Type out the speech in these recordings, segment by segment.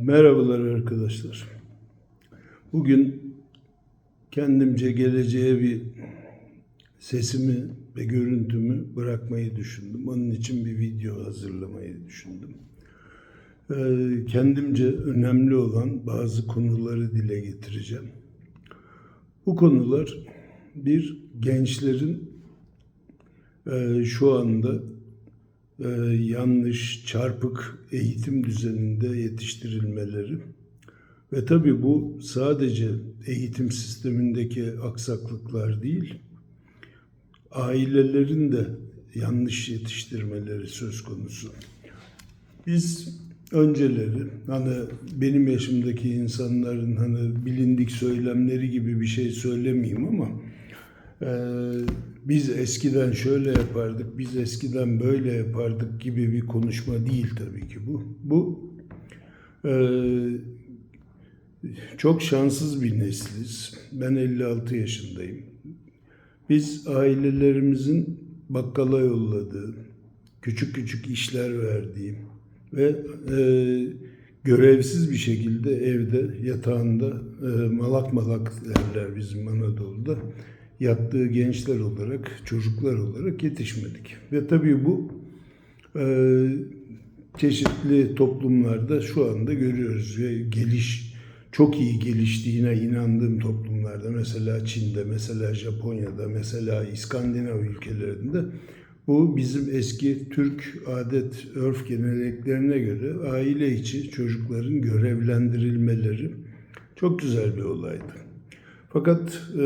Merhabalar arkadaşlar. Bugün kendimce geleceğe bir sesimi ve görüntümü bırakmayı düşündüm. Onun için bir video hazırlamayı düşündüm. Ee, Kendimce önemli olan bazı konuları dile getireceğim. Bu konular bir gençlerin e, şu anda e, yanlış, çarpık eğitim düzeninde yetiştirilmeleri ve tabii bu sadece eğitim sistemindeki aksaklıklar değil, ailelerin de yanlış yetiştirmeleri söz konusu. Biz önceleri hani benim yaşımdaki insanların hani bilindik söylemleri gibi bir şey söylemeyeyim ama biz eskiden şöyle yapardık, biz eskiden böyle yapardık gibi bir konuşma değil tabii ki bu. Bu e, çok şanssız bir nesiliz. Ben 56 yaşındayım. Biz ailelerimizin bakkala yolladığı, küçük küçük işler verdiği ve e, görevsiz bir şekilde evde yatağında e, malak malak derler bizim Anadolu'da yattığı gençler olarak, çocuklar olarak yetişmedik. Ve tabii bu e, çeşitli toplumlarda şu anda görüyoruz ve geliş çok iyi geliştiğine inandığım toplumlarda mesela Çin'de, mesela Japonya'da, mesela İskandinav ülkelerinde bu bizim eski Türk adet örf geleneklerine göre aile içi çocukların görevlendirilmeleri çok güzel bir olaydı. Fakat e,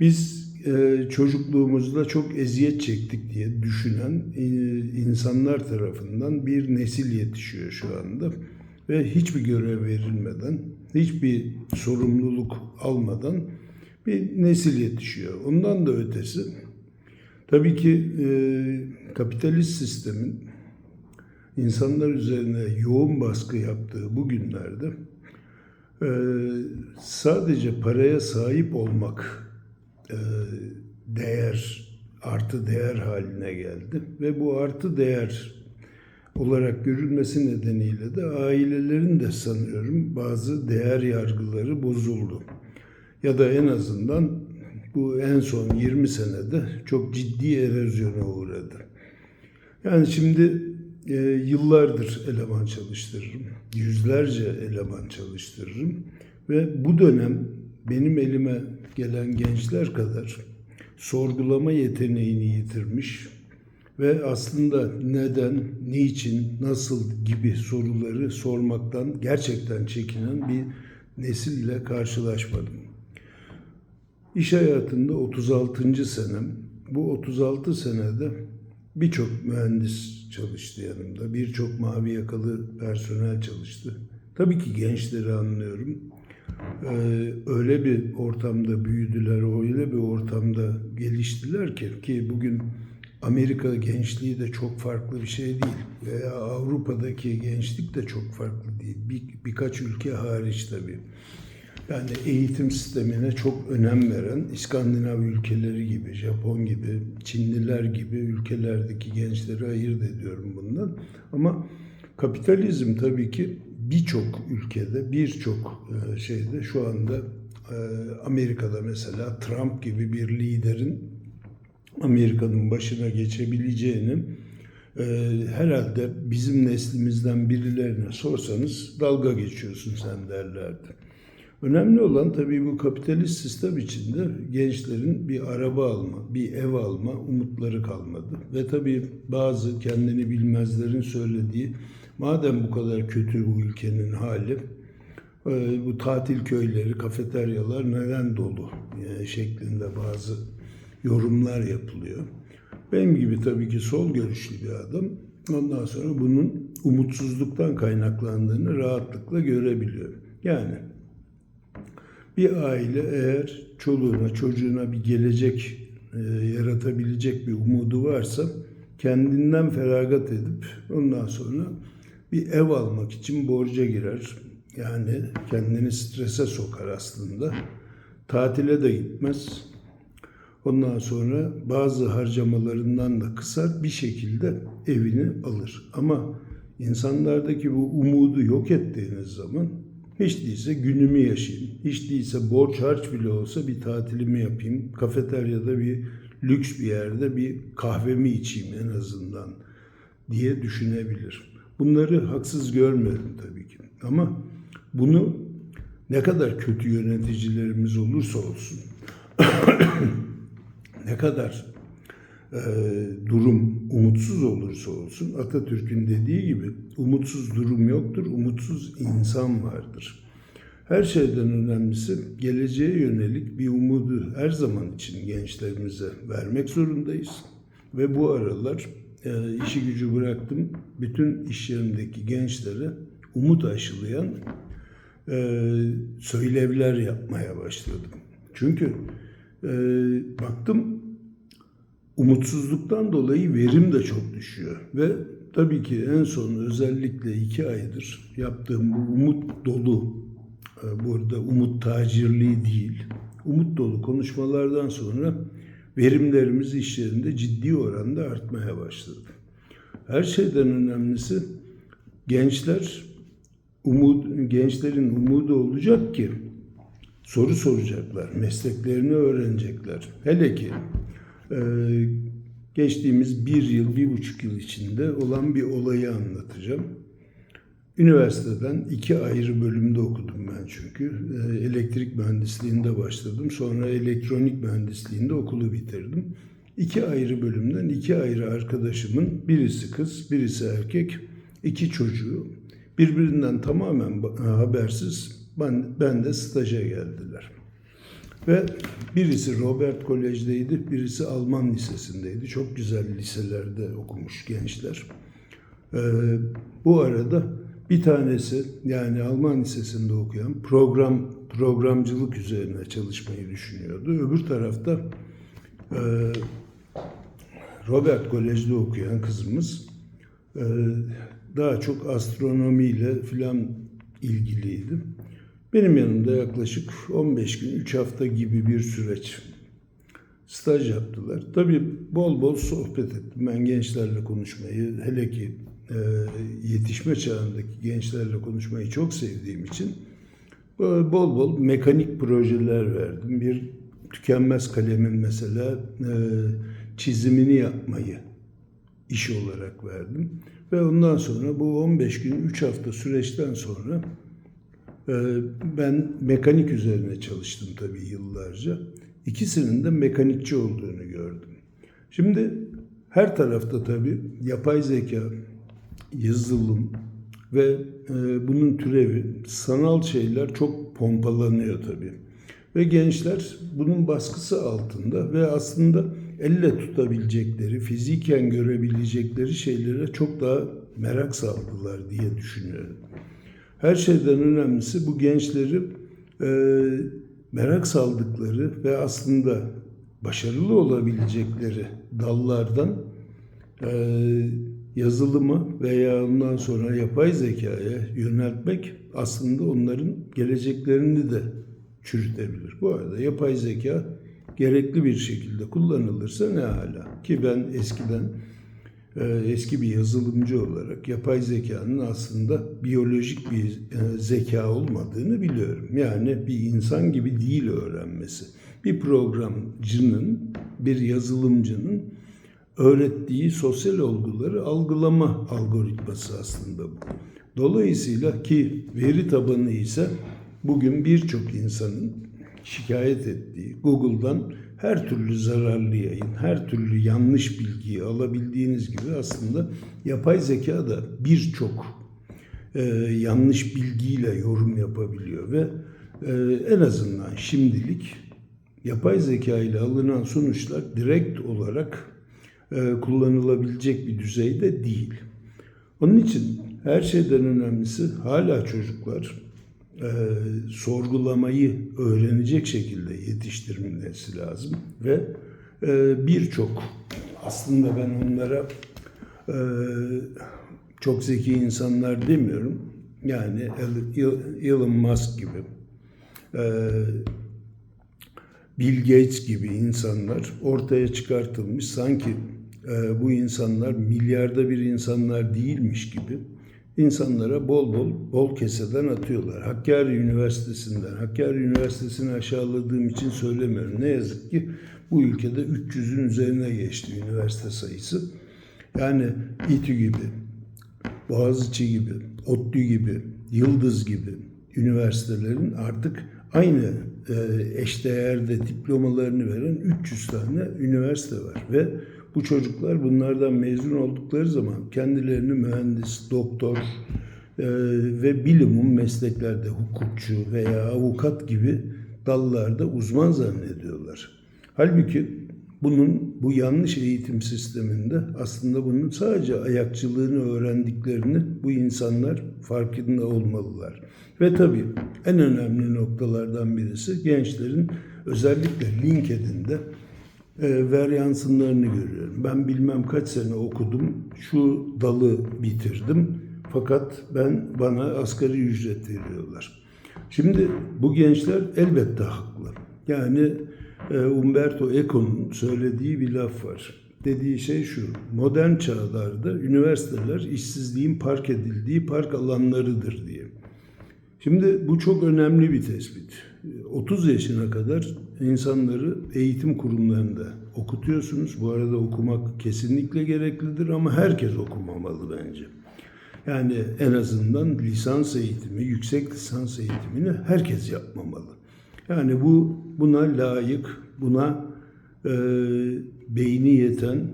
biz e, çocukluğumuzda çok eziyet çektik diye düşünen e, insanlar tarafından bir nesil yetişiyor şu anda ve hiçbir görev verilmeden, hiçbir sorumluluk almadan bir nesil yetişiyor. Ondan da ötesi tabii ki e, kapitalist sistemin insanlar üzerine yoğun baskı yaptığı bu günlerde e, sadece paraya sahip olmak e, değer, artı değer haline geldi. Ve bu artı değer olarak görülmesi nedeniyle de ailelerin de sanıyorum bazı değer yargıları bozuldu. Ya da en azından bu en son 20 senede çok ciddi erozyona uğradı. Yani şimdi e, yıllardır eleman çalıştırırım. Yüzlerce eleman çalıştırırım. Ve bu dönem benim elime gelen gençler kadar sorgulama yeteneğini yitirmiş ve aslında neden, niçin, nasıl gibi soruları sormaktan gerçekten çekinen bir nesille karşılaşmadım. İş hayatında 36. senem. Bu 36 senede birçok mühendis çalıştı yanımda. Birçok mavi yakalı personel çalıştı. Tabii ki gençleri anlıyorum. Ee, öyle bir ortamda büyüdüler, öyle bir ortamda geliştiler ki ki bugün Amerika gençliği de çok farklı bir şey değil veya Avrupa'daki gençlik de çok farklı değil. Bir, birkaç ülke hariç tabii. Yani eğitim sistemine çok önem veren İskandinav ülkeleri gibi, Japon gibi, Çinliler gibi ülkelerdeki gençleri ayırt ediyorum bundan. Ama kapitalizm tabii ki birçok ülkede, birçok e, şeyde şu anda e, Amerika'da mesela Trump gibi bir liderin Amerika'nın başına geçebileceğini e, herhalde bizim neslimizden birilerine sorsanız dalga geçiyorsun sen derlerdi. Önemli olan tabii bu kapitalist sistem içinde gençlerin bir araba alma, bir ev alma umutları kalmadı. Ve tabii bazı kendini bilmezlerin söylediği madem bu kadar kötü bu ülkenin hali e, bu tatil köyleri, kafeteryalar neden dolu e, şeklinde bazı yorumlar yapılıyor. Benim gibi tabii ki sol görüşlü bir adam ondan sonra bunun umutsuzluktan kaynaklandığını rahatlıkla görebiliyor. Yani bir aile eğer çoluğuna çocuğuna bir gelecek e, yaratabilecek bir umudu varsa kendinden feragat edip ondan sonra bir ev almak için borca girer. Yani kendini strese sokar aslında. Tatile de gitmez. Ondan sonra bazı harcamalarından da kısar bir şekilde evini alır. Ama insanlardaki bu umudu yok ettiğiniz zaman hiç değilse günümü yaşayayım, hiç değilse borç harç bile olsa bir tatilimi yapayım, kafeteryada bir lüks bir yerde bir kahvemi içeyim en azından diye düşünebilir. Bunları haksız görmüyorum tabii ki. Ama bunu ne kadar kötü yöneticilerimiz olursa olsun, ne kadar e, durum umutsuz olursa olsun Atatürk'ün dediği gibi umutsuz durum yoktur, umutsuz insan vardır. Her şeyden önemlisi geleceğe yönelik bir umudu her zaman için gençlerimize vermek zorundayız. Ve bu aralar e, işi gücü bıraktım. Bütün iş yerimdeki gençlere umut aşılayan e, söylevler yapmaya başladım. Çünkü e, baktım umutsuzluktan dolayı verim de çok düşüyor. Ve tabii ki en son özellikle iki aydır yaptığım bu umut dolu, e, burada umut tacirliği değil, umut dolu konuşmalardan sonra verimlerimiz işlerinde ciddi oranda artmaya başladı. Her şeyden önemlisi gençler umut gençlerin umudu olacak ki soru soracaklar, mesleklerini öğrenecekler. Hele ki e, geçtiğimiz bir yıl, bir buçuk yıl içinde olan bir olayı anlatacağım. Üniversiteden iki ayrı bölümde okudum ben çünkü. E, elektrik mühendisliğinde başladım. Sonra elektronik mühendisliğinde okulu bitirdim. İki ayrı bölümden iki ayrı arkadaşımın birisi kız, birisi erkek, iki çocuğu birbirinden tamamen habersiz ben, ben de staja geldiler. Ve birisi Robert Kolej'deydi, birisi Alman Lisesi'ndeydi. Çok güzel liselerde okumuş gençler. Ee, bu arada bir tanesi yani Alman Lisesi'nde okuyan program programcılık üzerine çalışmayı düşünüyordu. Öbür tarafta e, Robert Kolej'de okuyan kızımız e, daha çok astronomiyle filan ilgiliydi. Benim yanımda yaklaşık 15 gün, 3 hafta gibi bir süreç staj yaptılar. Tabii bol bol sohbet ettim. Ben gençlerle konuşmayı, hele ki e, yetişme çağındaki gençlerle konuşmayı çok sevdiğim için bol bol mekanik projeler verdim. Bir tükenmez kalemin mesela e, çizimini yapmayı iş olarak verdim. Ve ondan sonra bu 15 gün, 3 hafta süreçten sonra ben mekanik üzerine çalıştım tabii yıllarca. İkisinin de mekanikçi olduğunu gördüm. Şimdi her tarafta tabii yapay zeka, yazılım ve e, bunun türevi, sanal şeyler çok pompalanıyor tabii. Ve gençler bunun baskısı altında ve aslında elle tutabilecekleri, fiziken görebilecekleri şeylere çok daha merak saldılar diye düşünüyorum. Her şeyden önemlisi bu gençleri e, merak saldıkları ve aslında başarılı olabilecekleri dallardan e, yazılıma veya ondan sonra yapay zekaya yöneltmek aslında onların geleceklerini de çürütebilir. Bu arada yapay zeka gerekli bir şekilde kullanılırsa ne hala ki ben eskiden e, eski bir yazılımcı olarak yapay zekanın aslında biyolojik bir e, zeka olmadığını biliyorum. Yani bir insan gibi değil öğrenmesi. Bir programcının, bir yazılımcının öğrettiği sosyal olguları algılama algoritması aslında bu. Dolayısıyla ki veri tabanı ise bugün birçok insanın şikayet ettiği Google'dan her türlü zararlı yayın, her türlü yanlış bilgiyi alabildiğiniz gibi aslında yapay zeka da birçok e, yanlış bilgiyle yorum yapabiliyor ve e, en azından şimdilik yapay zeka ile alınan sonuçlar direkt olarak kullanılabilecek bir düzeyde değil. Onun için her şeyden önemlisi hala çocuklar e, sorgulamayı öğrenecek şekilde yetiştirilmesi lazım ve e, birçok aslında ben onlara e, çok zeki insanlar demiyorum yani Elon Musk gibi e, Bill Gates gibi insanlar ortaya çıkartılmış sanki e, bu insanlar milyarda bir insanlar değilmiş gibi insanlara bol bol bol keseden atıyorlar. Hakkari Üniversitesi'nden, Hakkari Üniversitesi'ni aşağıladığım için söylemiyorum. Ne yazık ki bu ülkede 300'ün üzerine geçti üniversite sayısı. Yani İTÜ gibi, Boğaziçi gibi, ODTÜ gibi, Yıldız gibi üniversitelerin artık aynı e, eşdeğerde diplomalarını veren 300 tane üniversite var ve bu çocuklar bunlardan mezun oldukları zaman kendilerini mühendis, doktor e, ve bilimum mesleklerde hukukçu veya avukat gibi dallarda uzman zannediyorlar. Halbuki bunun bu yanlış eğitim sisteminde aslında bunun sadece ayakçılığını öğrendiklerini bu insanlar farkında olmalılar. Ve tabii en önemli noktalardan birisi gençlerin özellikle LinkedIn'de e, varyansınlarını görüyorum. Ben bilmem kaç sene okudum, şu dalı bitirdim fakat ben bana asgari ücret veriyorlar. Şimdi bu gençler elbette haklı. Yani e, Umberto Eco'nun söylediği bir laf var. Dediği şey şu, modern çağlarda üniversiteler işsizliğin park edildiği park alanlarıdır diye. Şimdi bu çok önemli bir tespit. 30 yaşına kadar insanları eğitim kurumlarında okutuyorsunuz. Bu arada okumak kesinlikle gereklidir ama herkes okumamalı bence. Yani en azından lisans eğitimi, yüksek lisans eğitimini herkes yapmamalı. Yani bu buna layık, buna e, beyni yeten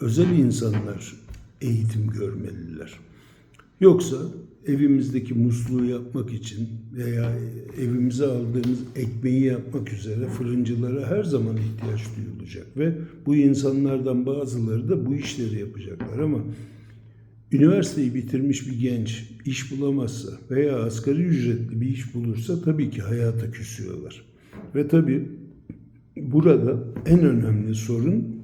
özel insanlar eğitim görmeliler. Yoksa evimizdeki musluğu yapmak için veya evimize aldığımız ekmeği yapmak üzere fırıncılara her zaman ihtiyaç duyulacak ve bu insanlardan bazıları da bu işleri yapacaklar ama üniversiteyi bitirmiş bir genç iş bulamazsa veya asgari ücretli bir iş bulursa tabii ki hayata küsüyorlar. Ve tabii burada en önemli sorun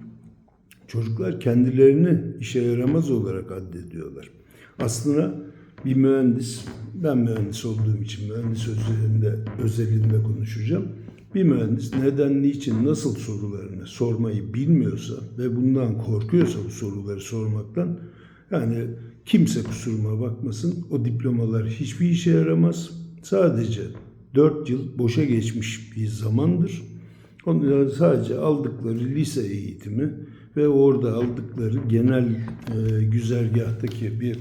çocuklar kendilerini işe yaramaz olarak addediyorlar. Aslında bir mühendis, ben mühendis olduğum için mühendis özelinde, özelinde konuşacağım. Bir mühendis neden, niçin, nasıl sorularını sormayı bilmiyorsa ve bundan korkuyorsa bu soruları sormaktan yani kimse kusuruma bakmasın o diplomalar hiçbir işe yaramaz. Sadece 4 yıl boşa geçmiş bir zamandır. Onlar sadece aldıkları lise eğitimi ve orada aldıkları genel e, güzergahtaki bir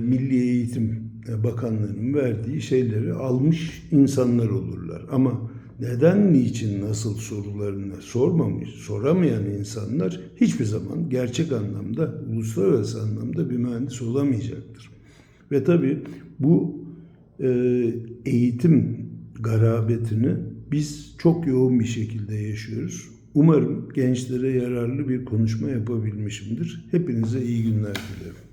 Milli Eğitim Bakanlığı'nın verdiği şeyleri almış insanlar olurlar. Ama neden, niçin, nasıl sorularını sormamış, soramayan insanlar hiçbir zaman gerçek anlamda, uluslararası anlamda bir mühendis olamayacaktır. Ve tabii bu e, eğitim garabetini biz çok yoğun bir şekilde yaşıyoruz. Umarım gençlere yararlı bir konuşma yapabilmişimdir. Hepinize iyi günler dilerim.